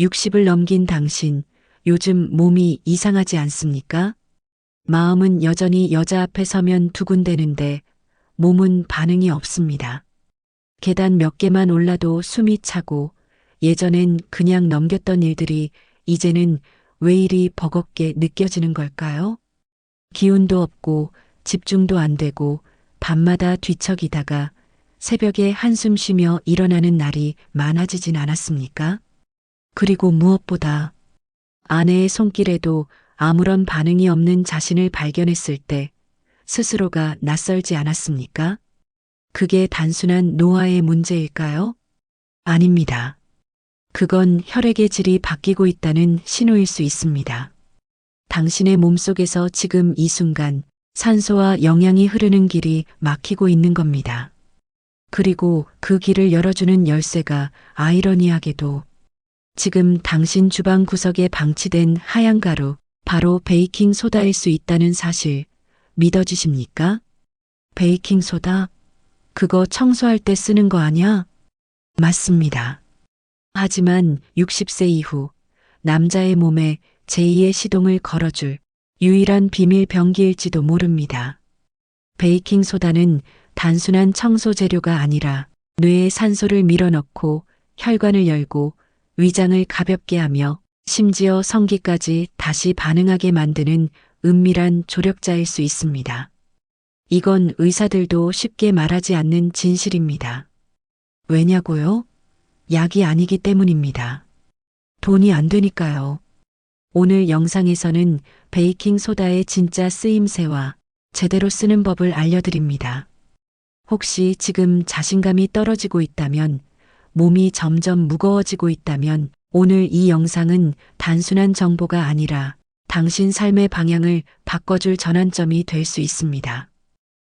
60을 넘긴 당신, 요즘 몸이 이상하지 않습니까? 마음은 여전히 여자 앞에 서면 두근대는데 몸은 반응이 없습니다. 계단 몇 개만 올라도 숨이 차고 예전엔 그냥 넘겼던 일들이 이제는 왜 이리 버겁게 느껴지는 걸까요? 기운도 없고 집중도 안 되고 밤마다 뒤척이다가 새벽에 한숨 쉬며 일어나는 날이 많아지진 않았습니까? 그리고 무엇보다 아내의 손길에도 아무런 반응이 없는 자신을 발견했을 때 스스로가 낯설지 않았습니까? 그게 단순한 노화의 문제일까요? 아닙니다. 그건 혈액의 질이 바뀌고 있다는 신호일 수 있습니다. 당신의 몸속에서 지금 이 순간 산소와 영양이 흐르는 길이 막히고 있는 겁니다. 그리고 그 길을 열어주는 열쇠가 아이러니하게도 지금 당신 주방 구석에 방치된 하얀 가루, 바로 베이킹 소다일 수 있다는 사실 믿어지십니까? 베이킹 소다? 그거 청소할 때 쓰는 거 아냐? 맞습니다. 하지만 60세 이후 남자의 몸에 제2의 시동을 걸어줄 유일한 비밀 병기일지도 모릅니다. 베이킹 소다는 단순한 청소 재료가 아니라 뇌에 산소를 밀어넣고 혈관을 열고 위장을 가볍게 하며 심지어 성기까지 다시 반응하게 만드는 은밀한 조력자일 수 있습니다. 이건 의사들도 쉽게 말하지 않는 진실입니다. 왜냐고요? 약이 아니기 때문입니다. 돈이 안 되니까요. 오늘 영상에서는 베이킹 소다의 진짜 쓰임새와 제대로 쓰는 법을 알려드립니다. 혹시 지금 자신감이 떨어지고 있다면, 몸이 점점 무거워지고 있다면, 오늘 이 영상은 단순한 정보가 아니라 당신 삶의 방향을 바꿔줄 전환점이 될 수 있습니다.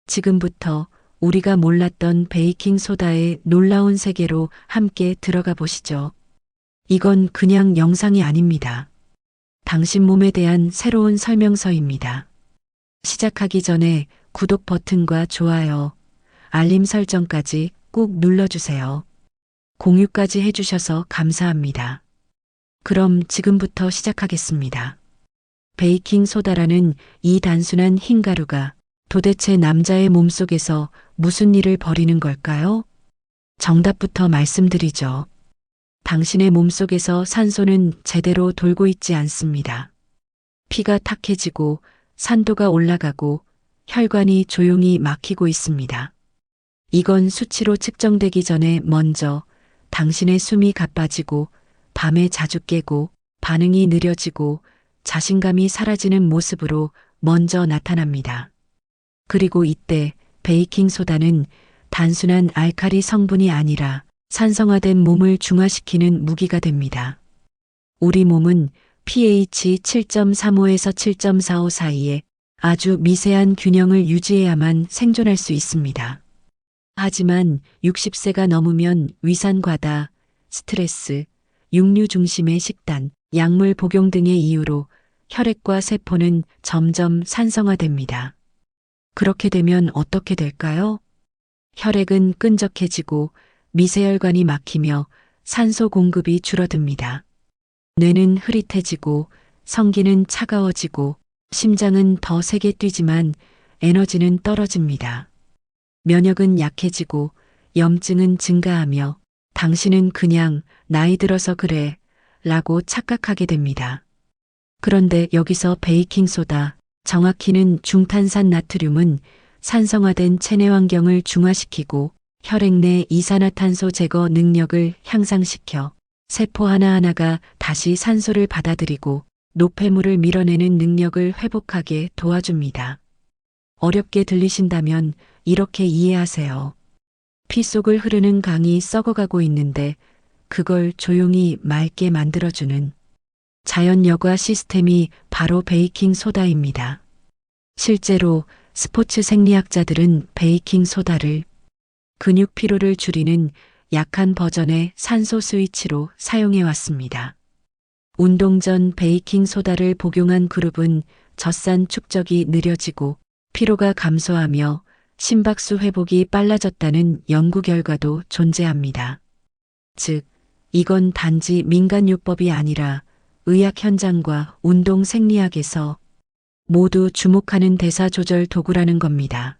지금부터 우리가 몰랐던 베이킹 소다의 놀라운 세계로 함께 들어가 보시죠. 이건 그냥 영상이 아닙니다. 당신 몸에 대한 새로운 설명서입니다. 시작하기 전에 구독 버튼과 좋아요, 알림 설정까지 꼭 눌러주세요. 공유까지 해주셔서 감사합니다. 그럼 지금부터 시작하겠습니다. 베이킹 소다라는 이 단순한 흰 가루가 도대체 남자의 몸속에서 무슨 일을 벌이는 걸까요? 정답부터 말씀드리죠. 당신의 몸속에서 산소는 제대로 돌고 있지 않습니다. 피가 탁해지고 산도가 올라가고 혈관이 조용히 막히고 있습니다. 이건 수치로 측정되기 전에 먼저 당신의 숨이 가빠지고 밤에 자주 깨고 반응이 느려지고 자신감이 사라지는 모습으로 먼저 나타납니다. 그리고 이때 베이킹 소다는 단순한 알칼리 성분이 아니라 산성화된 몸을 중화시키는 무기가 됩니다. 우리 몸은 pH 7.35에서 7.45 사이에 아주 미세한 균형을 유지해야만 생존할 수 있습니다. 하지만 60세가 넘으면 위산 과다, 스트레스, 육류 중심의 식단, 약물 복용 등의 이유로 혈액과 세포는 점점 산성화됩니다. 그렇게 되면 어떻게 될까요? 혈액은 끈적해지고 미세혈관이 막히며 산소 공급이 줄어듭니다. 뇌는 흐릿해지고 성기는 차가워지고 심장은 더 세게 뛰지만 에너지는 떨어집니다. 면역은 약해지고 염증은 증가하며 당신은 그냥 나이 들어서 그래 라고 착각하게 됩니다. 그런데 여기서 베이킹소다, 정확히는 중탄산 나트륨은 산성화된 체내 환경을 중화시키고 혈액 내 이산화탄소 제거 능력을 향상시켜 세포 하나하나가 다시 산소를 받아들이고 노폐물을 밀어내는 능력을 회복하게 도와줍니다. 어렵게 들리신다면 이렇게 이해하세요. 피 속을 흐르는 강이 썩어가고 있는데 그걸 조용히 맑게 만들어주는 자연 여과 시스템이 바로 베이킹 소다입니다. 실제로 스포츠 생리학자들은 베이킹 소다를 근육 피로를 줄이는 약한 버전의 산소 스위치로 사용해 왔습니다. 운동 전 베이킹 소다를 복용한 그룹은 젖산 축적이 느려지고 피로가 감소하며 심박수 회복이 빨라졌다는 연구 결과도 존재합니다. 즉, 이건 단지 민간요법이 아니라 의학 현장과 운동 생리학에서 모두 주목하는 대사 조절 도구라는 겁니다.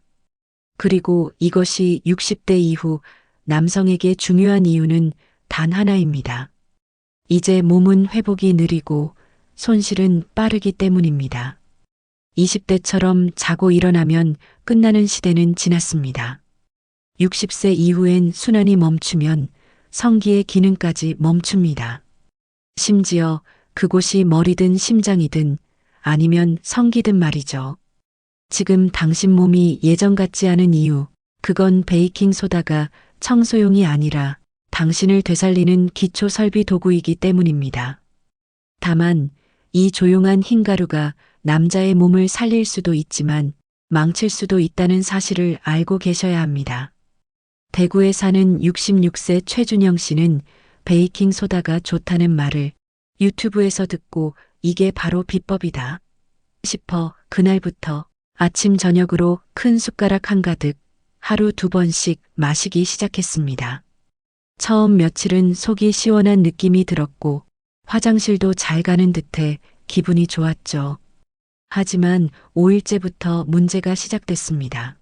그리고 이것이 60대 이후 남성에게 중요한 이유는 단 하나입니다. 이제 몸은 회복이 느리고 손실은 빠르기 때문입니다. 20대처럼 자고 일어나면 끝나는 시대는 지났습니다. 60세 이후엔 순환이 멈추면 성기의 기능까지 멈춥니다. 심지어 그곳이 머리든 심장이든 아니면 성기든 말이죠. 지금 당신 몸이 예전 같지 않은 이유, 그건 베이킹 소다가 청소용이 아니라 당신을 되살리는 기초 설비 도구이기 때문입니다. 다만 이 조용한 흰가루가 남자의 몸을 살릴 수도 있지만 망칠 수도 있다는 사실을 알고 계셔야 합니다. 대구에 사는 66세 최준영 씨는 베이킹 소다가 좋다는 말을 유튜브에서 듣고 이게 바로 비법이다 싶어 그날부터 아침 저녁으로 큰 숟가락 한 가득 하루 두 번씩 마시기 시작했습니다. 처음 며칠은 속이 시원한 느낌이 들었고 화장실도 잘 가는 듯해 기분이 좋았죠. 하지만 5일째부터 문제가 시작됐습니다.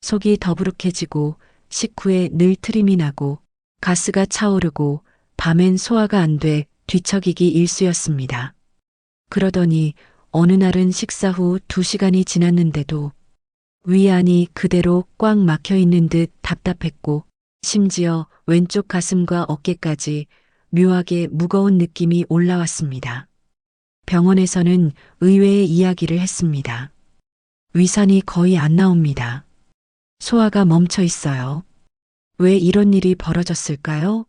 속이 더부룩해지고 식후에 늘 트림이 나고 가스가 차오르고 밤엔 소화가 안 돼 뒤척이기 일쑤였습니다. 그러더니 어느 날은 식사 후 2시간이 지났는데도 위안이 그대로 꽉 막혀 있는 듯 답답했고 심지어 왼쪽 가슴과 어깨까지 묘하게 무거운 느낌이 올라왔습니다. 병원에서는 의외의 이야기를 했습니다. 위산이 거의 안 나옵니다. 소화가 멈춰 있어요. 왜 이런 일이 벌어졌을까요?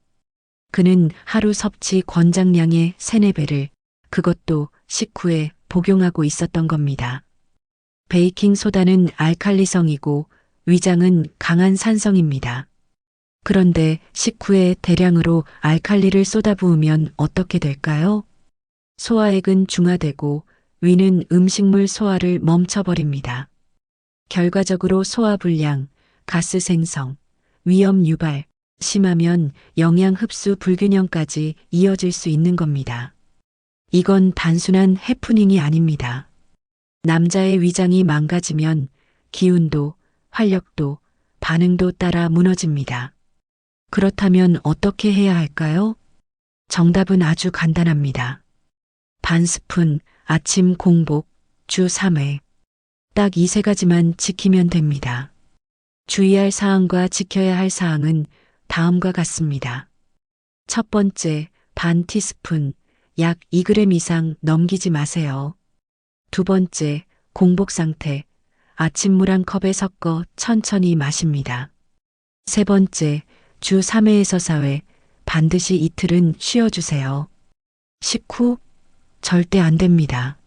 그는 하루 섭취 권장량의 3, 4배를 그것도 식후에 복용하고 있었던 겁니다. 베이킹 소다는 알칼리성이고 위장은 강한 산성입니다. 그런데 식후에 대량으로 알칼리를 쏟아부으면 어떻게 될까요? 소화액은 중화되고 위는 음식물 소화를 멈춰버립니다. 결과적으로 소화 불량, 가스 생성, 위염 유발, 심하면 영양 흡수 불균형까지 이어질 수 있는 겁니다. 이건 단순한 해프닝이 아닙니다. 남자의 위장이 망가지면 기운도, 활력도, 반응도 따라 무너집니다. 그렇다면 어떻게 해야 할까요? 정답은 아주 간단합니다. 반 스푼 아침 공복 주 3회. 딱 이 세 가지만 지키면 됩니다. 주의할 사항과 지켜야 할 사항은 다음과 같습니다. 첫 번째, 반 티스푼, 약 2g 이상 넘기지 마세요. 두 번째, 공복 상태, 아침물 한 컵에 섞어 천천히 마십니다. 세 번째, 주 3회에서 4회, 반드시 이틀은 쉬어주세요. 식후? 절대 안 됩니다.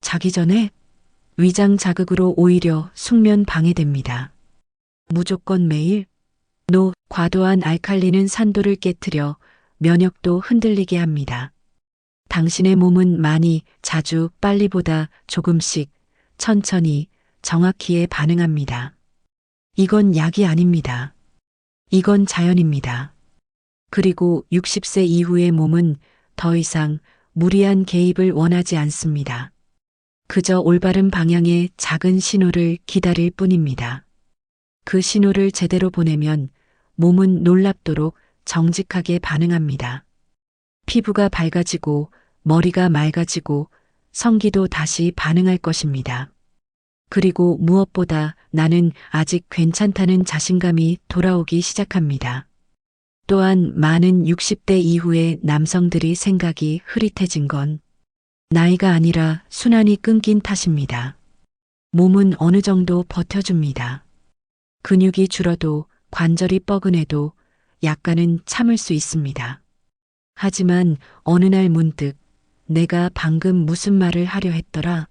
자기 전에 위장 자극으로 오히려 숙면 방해됩니다. 무조건 매일 노 과도한 알칼리는 산도를 깨뜨려 면역도 흔들리게 합니다. 당신의 몸은 많이 자주 빨리보다 조금씩 천천히 정확히에 반응합니다. 이건 약이 아닙니다. 이건 자연입니다. 그리고 60세 이후의 몸은 더 이상 무리한 개입을 원하지 않습니다. 그저 올바른 방향의 작은 신호를 기다릴 뿐입니다. 그 신호를 제대로 보내면 몸은 놀랍도록 정직하게 반응합니다. 피부가 밝아지고 머리가 맑아지고 성기도 다시 반응할 것입니다. 그리고 무엇보다 나는 아직 괜찮다는 자신감이 돌아오기 시작합니다. 또한 많은 60대 이후의 남성들이 생각이 흐릿해진 건 나이가 아니라 순환이 끊긴 탓입니다. 몸은 어느 정도 버텨줍니다. 근육이 줄어도 관절이 뻐근해도 약간은 참을 수 있습니다. 하지만 어느 날 문득 내가 방금 무슨 말을 하려 했더라.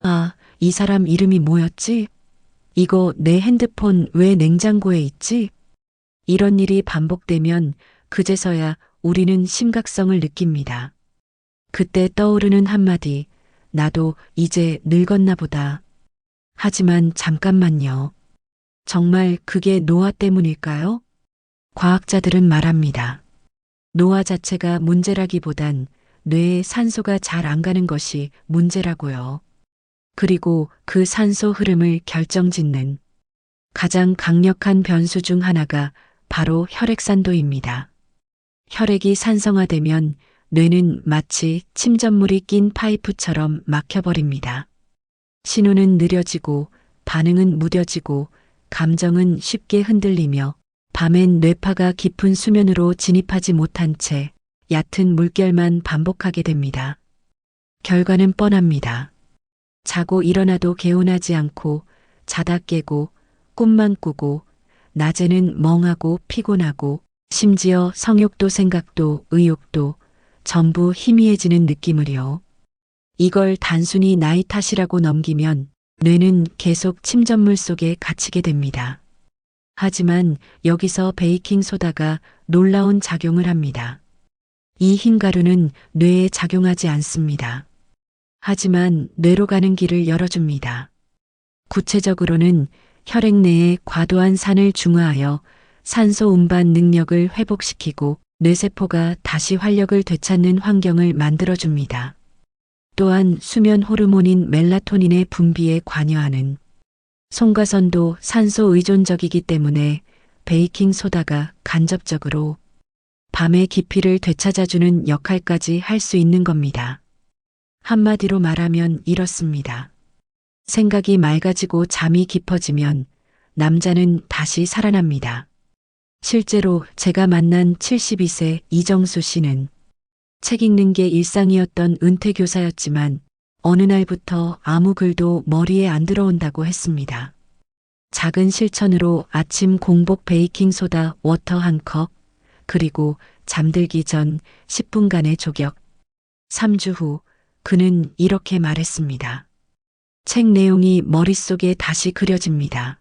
아, 이 사람 이름이 뭐였지? 이거 내 핸드폰 왜 냉장고에 있지? 이런 일이 반복되면 그제서야 우리는 심각성을 느낍니다. 그때 떠오르는 한마디, 나도 이제 늙었나 보다. 하지만 잠깐만요. 정말 그게 노화 때문일까요? 과학자들은 말합니다. 노화 자체가 문제라기보단 뇌에 산소가 잘 안 가는 것이 문제라고요. 그리고 그 산소 흐름을 결정짓는 가장 강력한 변수 중 하나가 바로 혈액산도입니다. 혈액이 산성화되면 뇌는 마치 침전물이 낀 파이프처럼 막혀버립니다. 신호는 느려지고 반응은 무뎌지고 감정은 쉽게 흔들리며 밤엔 뇌파가 깊은 수면으로 진입하지 못한 채 얕은 물결만 반복하게 됩니다. 결과는 뻔합니다. 자고 일어나도 개운하지 않고 자다 깨고 꿈만 꾸고 낮에는 멍하고 피곤하고 심지어 성욕도 생각도 의욕도 전부 희미해지는 느낌을요. 이걸 단순히 나이 탓이라고 넘기면 뇌는 계속 침전물 속에 갇히게 됩니다. 하지만 여기서 베이킹 소다가 놀라운 작용을 합니다. 이 흰가루는 뇌에 작용하지 않습니다. 하지만 뇌로 가는 길을 열어줍니다. 구체적으로는 혈액 내에 과도한 산을 중화하여 산소 운반 능력을 회복시키고 뇌세포가 다시 활력을 되찾는 환경을 만들어줍니다. 또한 수면 호르몬인 멜라토닌의 분비에 관여하는 송가선도 산소 의존적이기 때문에 베이킹 소다가 간접적으로 밤의 깊이를 되찾아주는 역할까지 할 수 있는 겁니다. 한마디로 말하면 이렇습니다. 생각이 맑아지고 잠이 깊어지면 남자는 다시 살아납니다. 실제로 제가 만난 72세 이정수 씨는 책 읽는 게 일상이었던 은퇴교사였지만 어느 날부터 아무 글도 머리에 안 들어온다고 했습니다. 작은 실천으로 아침 공복 베이킹 소다 워터 한 컵, 그리고 잠들기 전 10분간의 조격. 3주 후 그는 이렇게 말했습니다. 책 내용이 머릿속에 다시 그려집니다.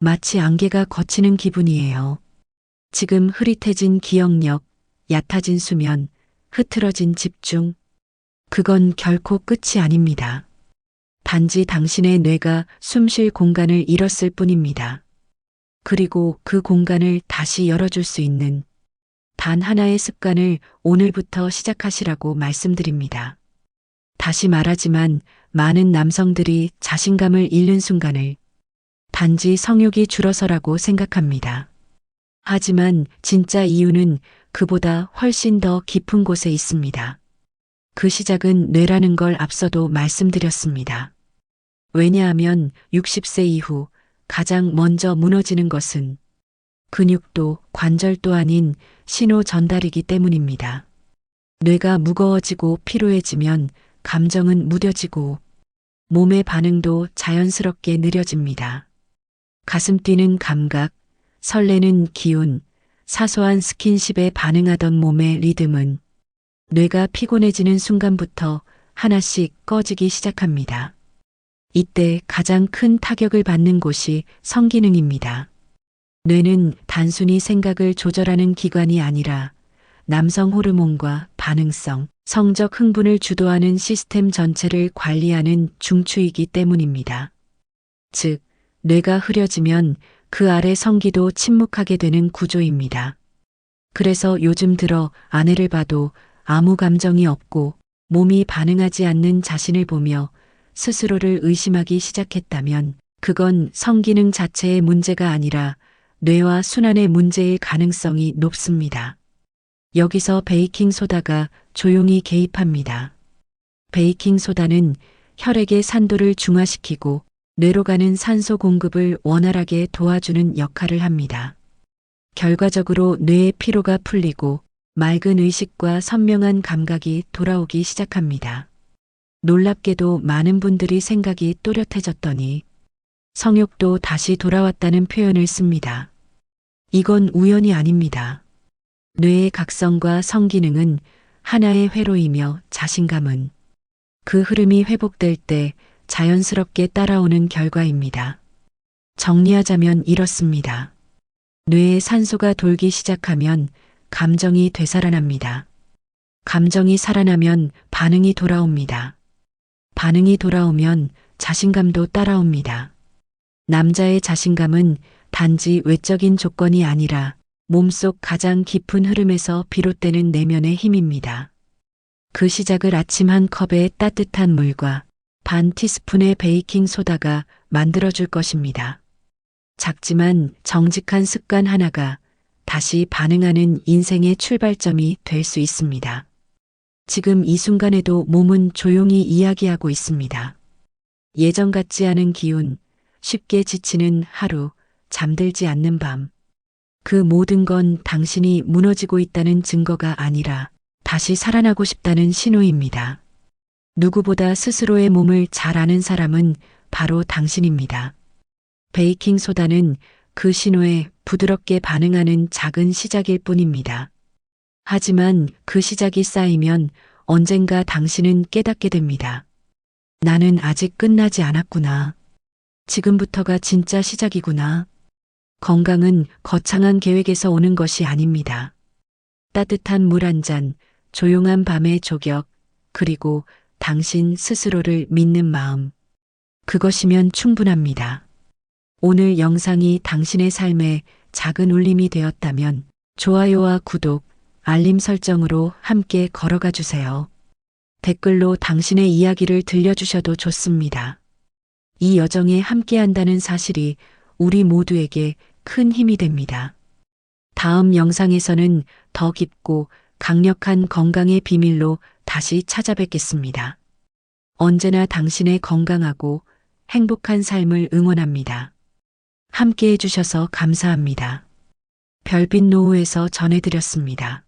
마치 안개가 걷히는 기분이에요. 지금 흐릿해진 기억력, 얕아진 수면, 흐트러진 집중. 그건 결코 끝이 아닙니다. 단지 당신의 뇌가 숨쉴 공간을 잃었을 뿐입니다. 그리고 그 공간을 다시 열어줄 수 있는 단 하나의 습관을 오늘부터 시작하시라고 말씀드립니다. 다시 말하지만 많은 남성들이 자신감을 잃는 순간을 단지 성욕이 줄어서라고 생각합니다. 하지만 진짜 이유는 그보다 훨씬 더 깊은 곳에 있습니다. 그 시작은 뇌라는 걸 앞서도 말씀드렸습니다. 왜냐하면 60세 이후 가장 먼저 무너지는 것은 근육도 관절도 아닌 신호 전달이기 때문입니다. 뇌가 무거워지고 피로해지면 감정은 무뎌지고 몸의 반응도 자연스럽게 느려집니다. 가슴 뛰는 감각, 설레는 기운, 사소한 스킨십에 반응하던 몸의 리듬은 뇌가 피곤해지는 순간부터 하나씩 꺼지기 시작합니다. 이때 가장 큰 타격을 받는 곳이 성기능입니다. 뇌는 단순히 생각을 조절하는 기관이 아니라 남성 호르몬과 반응성, 성적 흥분을 주도하는 시스템 전체를 관리하는 중추이기 때문입니다. 즉, 뇌가 흐려지면 그 아래 성기도 침묵하게 되는 구조입니다. 그래서 요즘 들어 아내를 봐도 아무 감정이 없고 몸이 반응하지 않는 자신을 보며 스스로를 의심하기 시작했다면 그건 성기능 자체의 문제가 아니라 뇌와 순환의 문제일 가능성이 높습니다. 여기서 베이킹 소다가 조용히 개입합니다. 베이킹 소다는 혈액의 산도를 중화시키고 뇌로 가는 산소 공급을 원활하게 도와주는 역할을 합니다. 결과적으로 뇌의 피로가 풀리고 맑은 의식과 선명한 감각이 돌아오기 시작합니다. 놀랍게도 많은 분들이 생각이 또렷해졌더니 성욕도 다시 돌아왔다는 표현을 씁니다. 이건 우연이 아닙니다. 뇌의 각성과 성기능은 하나의 회로이며 자신감은 그 흐름이 회복될 때 자연스럽게 따라오는 결과입니다. 정리하자면 이렇습니다. 뇌에 산소가 돌기 시작하면 감정이 되살아납니다. 감정이 살아나면 반응이 돌아옵니다. 반응이 돌아오면 자신감도 따라옵니다. 남자의 자신감은 단지 외적인 조건이 아니라 몸속 가장 깊은 흐름에서 비롯되는 내면의 힘입니다. 그 시작을 아침 한 컵의 따뜻한 물과 반 티스푼의 베이킹 소다가 만들어줄 것입니다. 작지만 정직한 습관 하나가 다시 반응하는 인생의 출발점이 될 수 있습니다. 지금 이 순간에도 몸은 조용히 이야기하고 있습니다. 예전 같지 않은 기운, 쉽게 지치는 하루, 잠들지 않는 밤. 그 모든 건 당신이 무너지고 있다는 증거가 아니라 다시 살아나고 싶다는 신호입니다. 누구보다 스스로의 몸을 잘 아는 사람은 바로 당신입니다. 베이킹 소다는 그 신호에 부드럽게 반응하는 작은 시작일 뿐입니다. 하지만 그 시작이 쌓이면 언젠가 당신은 깨닫게 됩니다. 나는 아직 끝나지 않았구나. 지금부터가 진짜 시작이구나. 건강은 거창한 계획에서 오는 것이 아닙니다. 따뜻한 물 한 잔, 조용한 밤의 조격, 그리고 당신 스스로를 믿는 마음. 그것이면 충분합니다. 오늘 영상이 당신의 삶에 작은 울림이 되었다면 좋아요와 구독, 알림 설정으로 함께 걸어가 주세요. 댓글로 당신의 이야기를 들려주셔도 좋습니다. 이 여정에 함께 한다는 사실이 우리 모두에게 큰 힘이 됩니다. 다음 영상에서는 더 깊고 강력한 건강의 비밀로 다시 찾아뵙겠습니다. 언제나 당신의 건강하고 행복한 삶을 응원합니다. 함께 해주셔서 감사합니다. 별빛 노후에서 전해드렸습니다.